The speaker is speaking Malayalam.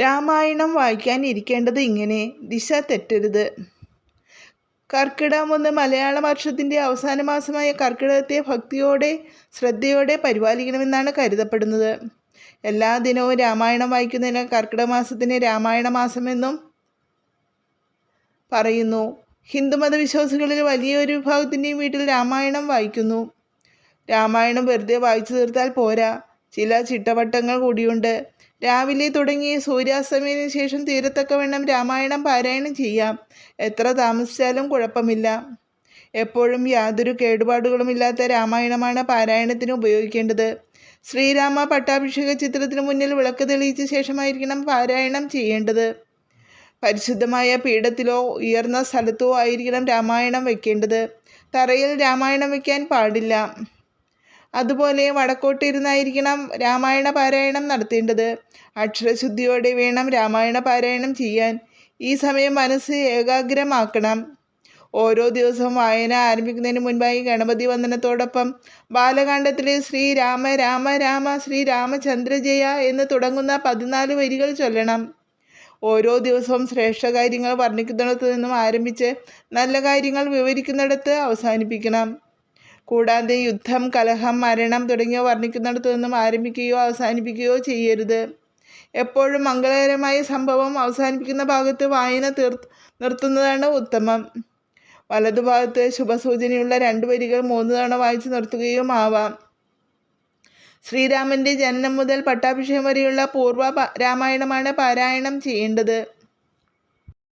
രാമായണം വായിക്കാൻ ഇരിക്കേണ്ടത് ഇങ്ങനെ. ദിശ തെറ്റരുത്. കർക്കിടകം ഒന്ന് മലയാള വർഷത്തിന്റെ അവസാന മാസമായ കർക്കിടകത്തെ ഭക്തിയോടെ ശ്രദ്ധയോടെ പരിപാലിക്കണമെന്നാണ് കരുതപ്പെടുന്നത്. എല്ലാ ദിനവും രാമായണം വായിക്കുന്നതിന് കർക്കിടക മാസത്തിനെ രാമായണ മാസമെന്നും പറയുന്നു. ഹിന്ദുമത വിശ്വാസികളിൽ വലിയൊരു വിഭാഗത്തിന്റെയും വീട്ടിൽ രാമായണം വായിക്കുന്നു. രാമായണം വെറുതെ വായിച്ചു തീർത്താൽ പോരാ. ചില ചിട്ടവട്ടങ്ങൾ കൂടിയുണ്ട്. രാവിലെ തുടങ്ങി സൂര്യാസ്തമയത്തിന് ശേഷം തീരത്തക്കവണ്ണം രാമായണം പാരായണം ചെയ്യാം. എത്ര താമസിച്ചാലും കുഴപ്പമില്ല. എപ്പോഴും യാതൊരു കേടുപാടുകളുമില്ലാത്ത രാമായണമാണ് പാരായണത്തിന് ഉപയോഗിക്കേണ്ടത്. ശ്രീരാമ പട്ടാഭിഷേക ചിത്രത്തിന് മുന്നിൽ വിളക്ക് തെളിയിച്ച ശേഷമായിരിക്കണം പാരായണം ചെയ്യേണ്ടത്. പരിശുദ്ധമായ പീഠത്തിലോ ഉയർന്ന സ്ഥലത്തോ ആയിരിക്കണം രാമായണം വയ്ക്കേണ്ടത്. തറയിൽ രാമായണം വയ്ക്കാൻ പാടില്ല. അതുപോലെ വടക്കോട്ടിരുന്നായിരിക്കണം രാമായണ പാരായണം നടത്തേണ്ടത്. അക്ഷരശുദ്ധിയോടെ വേണം രാമായണ പാരായണം ചെയ്യാൻ. ഈ സമയം മനസ്സ് ഏകാഗ്രമാക്കണം. ഓരോ ദിവസവും വായന ആരംഭിക്കുന്നതിന് മുൻപായി ഗണപതി വന്ദനത്തോടൊപ്പം ബാലകാണ്ഡത്തിലെ ശ്രീരാമ രാമ രാമ ശ്രീരാമചന്ദ്രജയ ശ്രീ രാമചന്ദ്ര എന്ന് തുടങ്ങുന്ന പതിനാല് വരികൾ ചൊല്ലണം. ഓരോ ദിവസവും ശ്രേഷ്ഠ കാര്യങ്ങൾ വർണിക്കുന്നിടത്തു നിന്നും ആരംഭിച്ച് നല്ല കാര്യങ്ങൾ വിവരിക്കുന്നിടത്ത് അവസാനിപ്പിക്കണം. കൂടാതെ യുദ്ധം കലഹം മരണം തുടങ്ങിയ വർണിക്കുന്നിടത്തു നിന്നും ആരംഭിക്കുകയോ അവസാനിപ്പിക്കുകയോ ചെയ്യരുത്. എപ്പോഴും മംഗളകരമായ സംഭവം അവസാനിപ്പിക്കുന്ന ഭാഗത്ത് വായന തീർ നിർത്തുന്നതാണ് ഉത്തമം. വലതുഭാഗത്ത് ശുഭസൂചനയുള്ള രണ്ട് വരികൾ മൂന്ന് തവണ വായിച്ചു നിർത്തുകയും ആവാം. ശ്രീരാമന്റെ ജനനം മുതൽ പട്ടാഭിഷേകം വരെയുള്ള പൂർവ രാമായണമാണ് പാരായണം ചെയ്യേണ്ടത്.